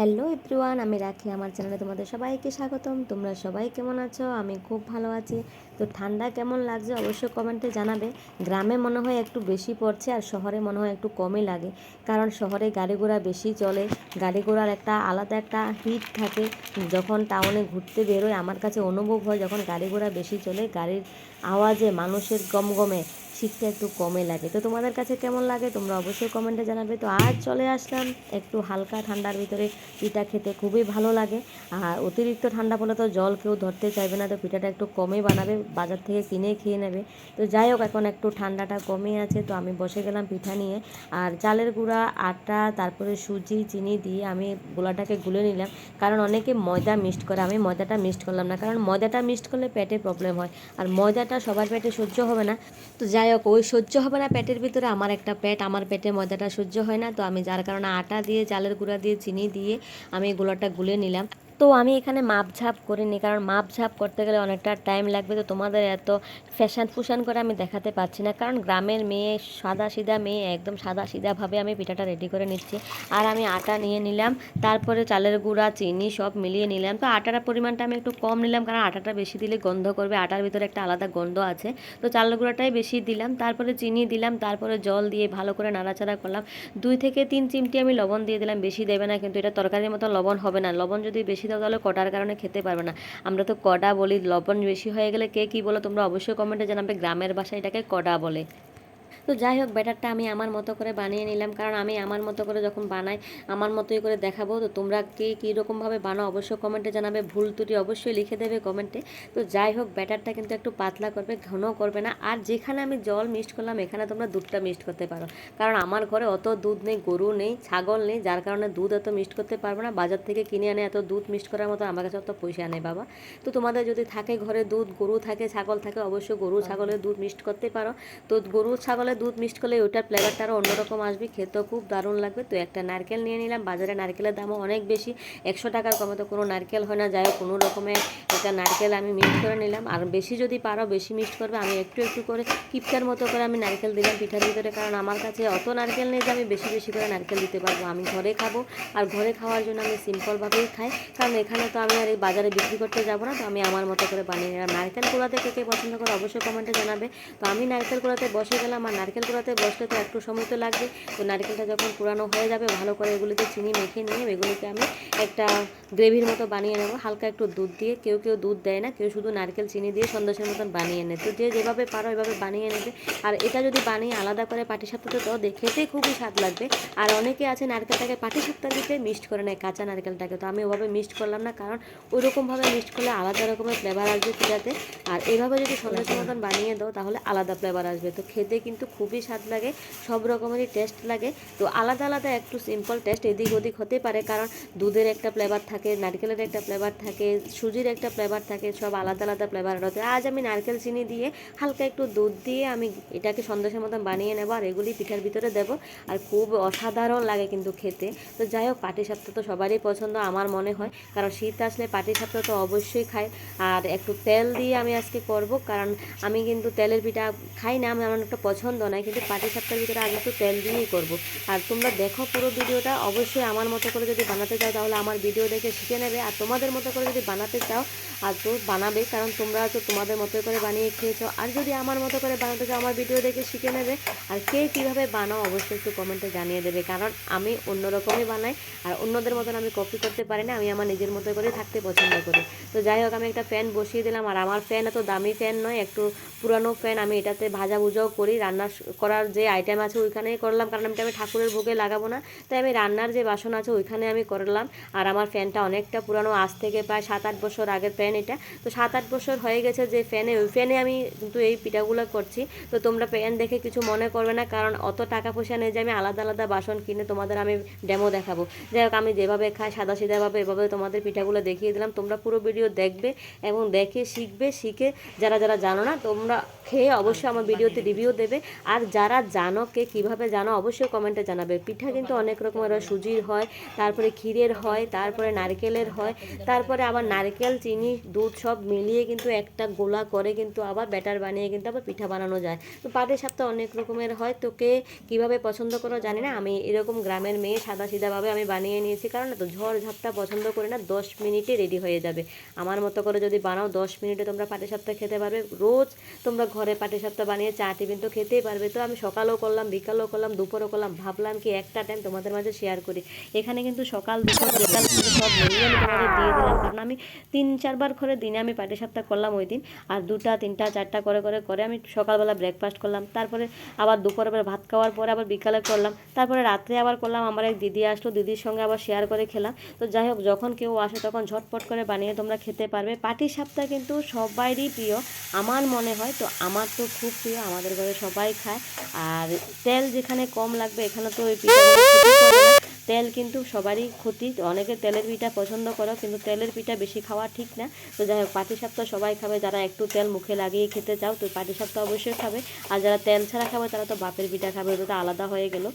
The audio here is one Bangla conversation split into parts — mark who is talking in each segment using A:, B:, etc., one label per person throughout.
A: হ্যালো এভরিওয়ান, আমি রাখি আমার চ্যানেলে তোমাদের সবাইকে স্বাগতম। তোমরা সবাই কেমন আছো? আমি খুব ভালো আছি। তো ঠান্ডা কেমন লাগছে অবশ্যই কমেন্টে জানাবে। গ্রামে মনে হয় একটু বেশি পড়ছে আর শহরে মনে হয় একটু কমই লাগে। কারণ শহরে গাড়ি ঘোড়া বেশি চলে। গাড়ি ঘোড়ার একটা আলাদা একটা হিট থাকে। যখন টাউনে ঘুরতে বেরোয় আমার কাছে অনুভব হয় যখন গাড়ি ঘোড়া বেশি চলে, গাড়ির আওয়াজে মানুষের গমগমে শীতটা একটু কমে লাগে। তো তোমাদের কাছে কেমন লাগে? তোমরা অবশ্যই কমেন্টে জানাবে। তো আজ চলে আসলাম একটু হালকা ঠান্ডার ভিতরে। পিঠা খেতে খুবই ভালো লাগে। আর অতিরিক্ত ঠান্ডা পড়লে তো জল কেউ ধরতে চাইবে না। তো পিঠাটা একটু কমই বানাবে, বাজার থেকে কিনে খেয়ে নেবে। তো যাই হোক, এখন একটু ঠান্ডাটা কমে আছে। তো আমি বসে গেলাম পিঠা নিয়ে। আর চালের গুঁড়া, আটা, তারপরে সুজি, চিনি দিয়ে আমি গোলাটাকে গুলে নিলাম। কারণ অনেকে ময়দা মিক্সড করে। আমি ময়দাটা মিক্সড করলাম না। কারণ ময়দাটা মিক্সড করলে পেটে প্রবলেম হয়। আর ময়দাটা সবার পেটে সহ্য হবে না। তো যাই হোক ওই সহ্য হবে না পেটের ভিতরে। আমার একটা পেট, আমার পেটে ময়দাটা সহ্য হয় না। তো আমি যার কারণে আটা দিয়ে, চালের গুঁড়া দিয়ে, চিনি দিয়ে আমি গোলাটা গুলে নিলাম। তো আমি এখানে মাপঝাপ করিনি, কারণ মাপঝাপ করতে গেলে অনেকটা টাইম লাগবে। তো তোমাদের এত ফ্যাশান ফুশান করে আমি দেখাতে পারছি না, কারণ গ্রামের মেয়ে, সাদা সিধা মেয়ে, একদম সাদা সিধাভাবে আমি পিঠাটা রেডি করে নিচ্ছি। আর আমি আটা নিয়ে নিলাম, তারপরে চালের গুঁড়া, চিনি সব মিলিয়ে নিলাম। তো আটার পরিমাণটা আমি একটু কম নিলাম, কারণ আটাটা বেশি দিলে গন্ধ করবে, আটার ভিতরে একটা আলাদা গন্ধ আছে। তো চালের গুঁড়াটাই বেশি দিলাম, তারপরে চিনি দিলাম, তারপরে জল দিয়ে ভালো করে নাড়াচাড়া করলাম। দুই থেকে তিন চিমটি আমি লবণ দিয়ে দিলাম, বেশি দেবে না, কিন্তু এটা তরকারির মতো লবণ হবে না। লবণ যদি বেশি দাও, তাহলে কটার কারণে খেতে পারবে না। আমরা তো কডা বলি, লবণ বেশি হয়ে গেলে কে কী বলো, তোমরা অবশ্যই কমেন্টে জানাবে, গ্রামের ভাষায় এটাকে কডা বলে। তো যাই হোক, ব্যাটারটা আমি আমার মতো করে বানিয়ে নিলাম। কারণ আমি আমার মতো করে যখন বানাই, আমার মতোই করে দেখাবো। তো তোমরা কে কীরকমভাবে বানাও, অবশ্যই কমেন্টে জানাবে। ভুল ত্রুটি অবশ্যই লিখে দেবে কমেন্টে তো যাই হোক, ব্যাটারটা কিন্তু একটু পাতলা করবে, ঘন করবে না। আর যেখানে আমি জল মিক্সড করলাম, এখানে তোমরা দুধটা মিক্সড করতে পারো। কারণ আমার ঘরে অত দুধ নেই, গরু নেই, ছাগল নেই। যার কারণে দুধ এত মিক্সড করতে পারব না। বাজার থেকে কিনে আনে এত দুধ মিক্সড করার মতো আমার কাছে অত পয়সা নেই বাবা। তো তোমাদের যদি থাকে ঘরে দুধ, গরু থাকে, ছাগল থাকে, অবশ্যই গরু, ছাগলের দুধ মিক্সড করতে পারো। তো গরু, ছাগলের দুধ মিক্সড করলে ওইটার ফ্লেভারটা আরও অন্যরকম আসবে, খেতেও খুব দারুণ লাগবে। তো একটা নারকেল নিয়ে নিলাম, বাজারে নারকেলের দামও অনেক বেশি, একশো টাকার কমে তো কোনো নারকেল হয় না। যাই হোক, কোনো রকমের একটা নারকেল আমি মিক্স করে নিলাম। আর বেশি যদি পারো, বেশি মিক্সড করবে, আমি একটু একটু করে কিপটার মতো করে আমি নারকেল দিলাম পিঠার ভিতরে, কারণ আমার কাছে অত নারকেল নেই যে আমি বেশি বেশি করে নারকেল দিতে পারব। আমি ঘরে খাব, আর ঘরে খাওয়ার জন্য আমি সিম্পলভাবেই খাই, কারণ এখানে তো আমি আর এই বাজারে বিক্রি করতে যাব না, তো আমি আমার মতো করে বানিয়ে নিলাম। নারকেল কুড়াতে কে কে পছন্দ করে অবশ্যই কমেন্টে জানাবে। তো আমি নারকেল কুড়াতে বসে গেলাম, আর নারকেল কুড়াতে বসলে তো একটু সময় তো লাগবে। তো নারকেলটা যখন পুরানো হয়ে যাবে, ভালো করে এগুলিতে চিনি মেখে নিয়ে এগুলিকে আমি একটা গ্রেভির মতো বানিয়ে নেব। হালকা একটু দুধ দিয়ে, কেউ কেউ দুধ দেয় না, কেউ শুধু নারকেল চিনি দিয়ে সন্দেশের মতন বানিয়ে নেয়। তো যে যেভাবে পারো এভাবে বানিয়ে নেবে। আর এটা যদি বানিয়ে আলাদা করে পাটি সাপটাতে তো খেতে খুবই স্বাদ লাগবে। আর অনেকে আছে নারকেলটাকে পাটি সাপটার দিতে মিক্সড করে নেয়, কাঁচা নারকেলটাকে। তো আমি ওভাবে মিক্সড করলাম না, কারণ ওই রকমভাবে মিক্সড করলে আলাদা রকমের ফ্লেভার আসবে পিঠাতে। আর এভাবে যদি সন্দেশের মতন বানিয়ে দাও, তাহলে আলাদা ফ্লেভার আসবে। তো খেতে কিন্তু খুবই স্বাদ লাগে, সব রকমেরই টেস্ট লাগে। তো আলাদা আলাদা একটু সিম্পল টেস্ট এদিক ওদিক হতে পারে, কারণ দুধের একটা ফ্লেভার থাকে, নারকেলের একটা ফ্লেভার থাকে, সুজির একটা ফ্লেভার থাকে, সব আলাদা আলাদা ফ্লেভার হতে আজ আমি নারকেল চিনি দিয়ে হালকা একটু দুধ দিয়ে আমি এটাকে সন্দেশের মতন বানিয়ে নেব আর এগুলি পিঠার ভিতরে দেবো আর খুব অসাধারণ লাগে কিন্তু খেতে। তো যাই হোক, পাটি সাপটা তো সবারই পছন্দ, আমার মনে হয়, কারণ শীত আসলে পাটি সাপটা তো অবশ্যই খাই আর একটু তেল দিয়ে আমি আজকে করব, কারণ আমি কিন্তু তেলের পিঠা খাই না আমি আমার একটা পছন্দ নয়, কিন্তু পাটি সাপটার ভিতরে আমি একটু তেল দিয়েই করব। আর তোমরা দেখো পুরো ভিডিওটা, অবশ্যই আমার মতো করে যদি বানাতে চাও তাহলে আমার ভিডিও দেখে শিখে নেবে, আর তোমাদের মতো করে যদি বানাতে চাও আর তো বানাবে, কারণ তোমরা তো তোমাদের মতো করে বানিয়ে খেয়েছো। আর যদি আমার মতো করে বানাতে চাও আমার ভিডিও দেখে শিখে নেবে, আর কে কীভাবে বানাও অবশ্যই একটু কমেন্টে জানিয়ে দেবে, কারণ আমি অন্যরকমই বানাই, আর অন্যদের মতন আমি কপি করতে পারি না, আমি আমার নিজের মতো করে থাকতে পছন্দ করি। তো যাই হোক, আমি একটা ফ্যান বসিয়ে দিলাম, আর আমার ফ্যান এত দামি ফ্যান নয়, একটু পুরানো ফ্যান, আমি এটাতে ভাজা ভুজাও করি রান্না করার যে আইটেম আছে ওইখানেই করলাম। কারণ আমি আমি ঠাকুরের ভোগে লাগাবো না। তাই আমি রান্নার যে বাসন আছে ওইখানে আমি করলাম। আর আমার ফ্যানটা অনেকটা পুরানো। আজ থেকে প্রায় সাত আট বছর আগের ফ্যান এটা। তো সাত আট বছর হয়ে গেছে যে ফ্যানে, ওই ফ্যানে আমি কিন্তু এই পিঠাগুলো করছি। তো তোমরা ফ্যান দেখে কিছু মনে করবে না। কারণ অত টাকা পয়সা নেই যে আমি আলাদা আলাদা বাসন কিনে তোমাদের আমি ডেমো দেখাবো। যাই হোক, আমি যেভাবে খাই সাদা সিধাভাবে এভাবে তোমাদের পিঠাগুলো দেখিয়ে দিলাম। তোমরা পুরো ভিডিও দেখবে এবং দেখে শিখবে, শিখে যারা যারা জানো না, তোমরা খেয়ে অবশ্যই আমার ভিডিওতে রিভিউ দেবে। আর যারা জানো কে কীভাবে জানো, অবশ্যই কমেন্টে জানাবে। পিঠা কিন্তু অনেক রকমের হয়, সুজির হয়, তারপরে ক্ষীরের হয়, তারপরে নারকেলের হয়, তারপরে আবার নারকেল, চিনি, দুধ সব মিলিয়ে কিন্তু একটা গোলা করে কিন্তু আবার ব্যাটার বানিয়ে কিন্তু আবার পিঠা বানানো যায়। তো পাটি সাপটা অনেক রকমের হয় তো কে কীভাবে পছন্দ করো জানি না, আমি এরকম গ্রামের মেয়ে সাদা সিধাভাবে আমি বানিয়ে নিয়েছি, কারণ তো ঝড় ঝাপটা পছন্দ করে না দশ মিনিটে রেডি হয়ে যাবে। আমার মতো করে যদি বানাও, দশ মিনিটে তোমরা পাটের সাপটা খেতে পারবে। রোজ তোমরা ঘরে পাটের সাপটা বানিয়ে চা টিফিন তো খেতেই পারবে। তো আমি সকালও করলাম, বিকালেও করলাম, দুপুরও করলাম, ভাবলাম কি একটা টাইম তোমাদের মাঝে শেয়ার করি। এখানে কিন্তু সকাল দুপুর বিকাল সব মিলিয়ে আমি তোমাদের দিয়ে দিলাম। কারণ আমি তিন, চারবার করে দিনে আমি পাটি সাপটা করলাম ওই দিন। আর দুটা, তিনটা, চারটা করে করে করে আমি সকালবেলা ব্রেকফাস্ট করলাম। তারপরে আবার দুপুরবেলা ভাত খাওয়ার পরে আবার বিকালে করলাম। তারপরে রাত্রে আবার করলাম। আমার এক দিদি আসলো। দিদির সঙ্গে আবার শেয়ার করে খেলাম। তো যাই হোক, যখন কেউ আসে তখন ঝটপট করে বানিয়ে তোমরা খেতে পারবে। পাটি সাপটা কিন্তু সবাইরই প্রিয়, আমার মনে হয়। তো আমার তো খুব প্রিয়। আমাদের ঘরে সবাই খায়। আর তেল যেখানে কম লাগবে, এখানে তো ওই না। তেল কিন্তু সবারই ক্ষতি। অনেকে তেলের পিঠা পছন্দ করো কিন্তু তেলের পিঠা বেশি খাওয়া ঠিক না। তো যাই হোক সাপটা সবাই খাবে। যারা একটু তেল মুখে লাগিয়ে খেতে চাও, তো পাটি সাপটা অবশ্যই খাবে। আর যারা তেল ছাড়া খাবে, তারা তো বাপের পিঠা খাবে, ওটা তো আলাদা হয়ে গেল।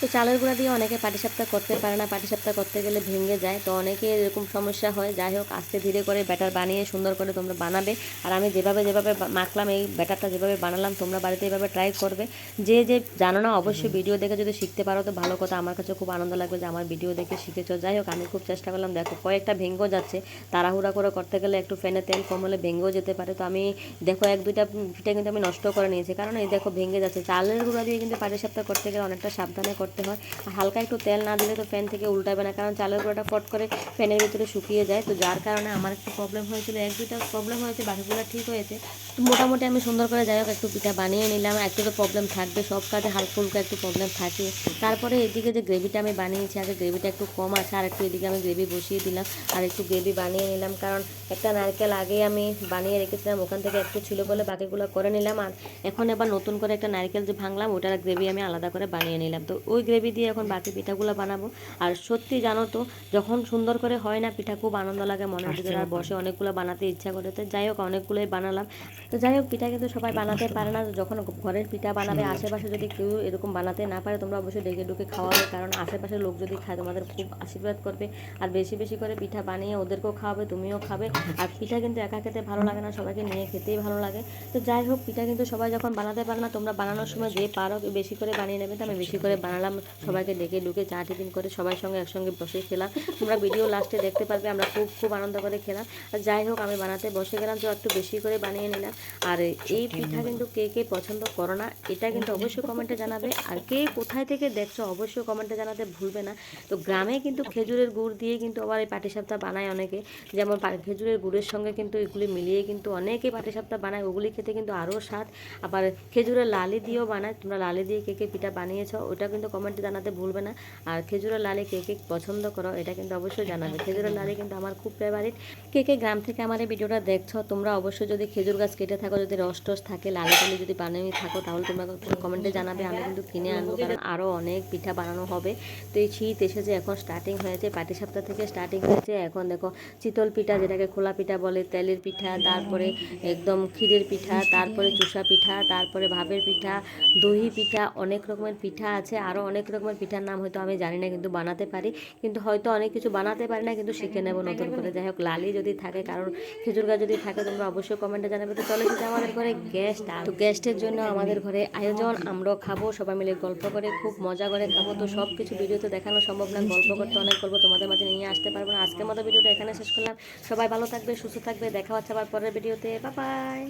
A: তো চালের গুঁড়া দিয়ে অনেকে পাটিসাপটা করতে পারে না, পাটিসাপটা করতে গেলে ভেঙে যায়। তো অনেকে এরকম সমস্যা হয়। যাই হোক, আস্তে ধীরে করে ব্যাটার বানিয়ে সুন্দর করে তোমরা বানাবে। আর আমি যেভাবে যেভাবে মাখলাম, এই ব্যাটারটা যেভাবে বানালাম, তোমরা বাড়িতে এভাবে ট্রাই করবে। যে যে জানো না, অবশ্যই ভিডিও দেখে যদি শিখতে পারো, তো ভালো কথা। আমার কাছে খুব আনন্দ লাগবে যে আমার ভিডিও দেখে শিখেছো। যাই হোক, আমি খুব চেষ্টা করলাম। দেখো, কয়েকটা ভেঙ্গো যাচ্ছে। তাড়াহুড়া করে করতে গেলে একটু ফ্যানে তেল কম হলে ভেঙ্গেও যেতে পারে। তো আমি, দেখো, এক, দুইটা পিঠা কিন্তু আমি নষ্ট করে নিয়েছি। কারণ এই দেখো, ভেঙে যাচ্ছে। চালের গুঁড়া দিয়ে কিন্তু পাটিসাপটা করতে গেলে অনেকটা সাবধানে করতে হয়। আর হালকা একটু তেল না দিলে তো ফ্যান থেকে উল্টাবে না, কারণ চালের গুঁড়োটা ফট করে ফ্যানের ভিতরে শুকিয়ে যায়। তো যার কারণে আমার একটু প্রবলেম হয়েছিল, এক দুইটা প্রবলেম হয়েছে, বাকিগুলো ঠিক হয়েছে। তো মোটামুটি আমি সুন্দর করে যাই হোক, একটু পিঠা বানিয়ে নিলাম। একটু তো প্রবলেম থাকবে, সব কাজে হালকা ফুলকা একটু প্রবলেম থাকে। তারপরে এদিকে যে গ্রেভিটা আমি বানিয়েছি, আগে গ্রেভিটা একটু কম আছে, আর একটু এদিকে আমি গ্রেভি বসিয়ে দিলাম। আর একটু গ্রেভি বানিয়ে নিলাম, কারণ একটা নারকেল আগে আমি বানিয়ে রেখেছিলাম, ওখান থেকে একটু ছিল বলে বাকিগুলো করে নিলাম। আর এখন এবার নতুন করে একটা নারকেল যে ভাঙলাম, ওটার গ্রেভি আমি আলাদা করে বানিয়ে নিলাম। তো ওই গ্রেভি দিয়ে এখন বাকি পিঠাগুলো বানাবো। আর সত্যি জানো তো যখন সুন্দর করে হয় না পিঠা খুব আনন্দ লাগে মনের ভিতরে। আর বসে অনেকগুলো বানাতে ইচ্ছা করে। তো যাই হোক অনেকগুলোই বানালাম। তো যাই হোক পিঠা কিন্তু সবাই বানাতে পারে না। যখন ঘরের পিঠা বানাবে আশেপাশে যদি কেউ এরকম বানাতে না পারে তোমরা অবশ্যই ডেকে ডুকে খাওয়াবে। কারণ আশেপাশের লোক যদি খায় তোমাদের খুব আশীর্বাদ করবে। আর বেশি বেশি করে পিঠা বানিয়ে ওদেরকেও খাওয়াবে তুমিও খাবে। আর পিঠা কিন্তু একা খেতে ভালো লাগে না সবাইকে নিয়ে খেতেই ভালো লাগে। তো যাই হোক পিঠা কিন্তু সবাই যখন বানাতে পারে না তোমরা বানানোর সময় যে পারো বেশি করে বানিয়ে নেবে। তো আমি বেশি করে বানালাম। সবাইকে ডেকে ডুকে চা টিফিন করে সবাই সঙ্গে একসঙ্গে বসে খেলাম। তোমরা ভিডিও লাস্টে দেখতে পারবে আমরা খুব খুব আনন্দ করে খেলাম। আর যাই হোক আমি বানাতে বসে গেলাম তো একটু বেশি করে বানিয়ে নিলাম। আর এই পিঠা কিন্তু কে কে পছন্দ করো না এটা কিন্তু অবশ্যই কমেন্টে জানাবে। আর কে কোথায় থেকে দেখছ অবশ্যই কমেন্টে জানাতে ভুলবে না। তো গ্রামে কিন্তু খেজুরের গুড় দিয়ে কিন্তু আবার এই পাটিসাপটা বানায় অনেকে। যেমন খেজুরের গুড়ের সঙ্গে কিন্তু এগুলি মিলিয়ে কিন্তু অনেকে পাটিসাপটা বানায় ওগুলি খেতে কিন্তু আরও স্বাদ। আবার খেজুরের লালি দিয়েও বানায় তোমরা লালি দিয়ে কে কে পিঠা বানিয়েছো ওটা কিন্তু কমেন্টে জানাতে ভুলবে না। আর খেজুরের লালি কে কে পছন্দ করো, এটা কিন্তু অবশ্যই জানাবে। খেজুরের লালি কিন্তু আমার খুব ফেভারিট কে কে গ্রাম থেকে আমার এই ভিডিওটা দেখছ, তোমরা অবশ্যই যদি খেজুর গাছ কেটে থাকো, যদি রস টস থাকে, লালি টালি যদি বানিয়ে থাকো, তাহলে তোমরা কমেন্টে জানাবে, আমি কিন্তু কিনে আনব, কারণ আরও অনেক পিঠা বানানো হবে। তো এই শীত এসেছে, এখন স্টার্টিং হয়েছে, পাটি সপ্তাহ থেকে স্টার্টিং হয়েছে, এখন দেখো চিতল পিঠা, যেটাকে খোলা পিঠা বলে, তেলের পিঠা, তারপরে একদম ক্ষীরের পিঠা, তারপরে চুষা পিঠা, তারপরে ভাবের পিঠা দহি পিঠা, অনেক রকমের পিঠা আছে আরও অনেক রকমের পিঠার নাম হয়তো আমি জানি না, কিন্তু বানাতে পারি। কিন্তু হয়তো অনেক কিছু বানাতে পারি না, কিন্তু শিখে নেব নতুন করে। যাই হোক, লালি যদি থাকে, কারণ খেজুর গাছ যদি থাকে, তোমরা অবশ্যই কমেন্টে জানাবে। তো চলে যেতে আমাদের ঘরে গেস্ট তো গেস্টের জন্য আমাদের ঘরে আয়োজন, আমরাও খাব, সবাই মিলে গল্প করে, খুব মজা করে খাব। তো সব কিছু ভিডিওতে দেখানো সম্ভব না, গল্প করতে অনেক গল্প তোমাদের মাঝে নিয়ে আসতে পারব না। আজকের মতো ভিডিওটা এখানে শেষ করলাম। সবাই ভালো থাকবে, সুস্থ থাকবে, দেখা হচ্ছে আবার পরের ভিডিওতে। বা বাই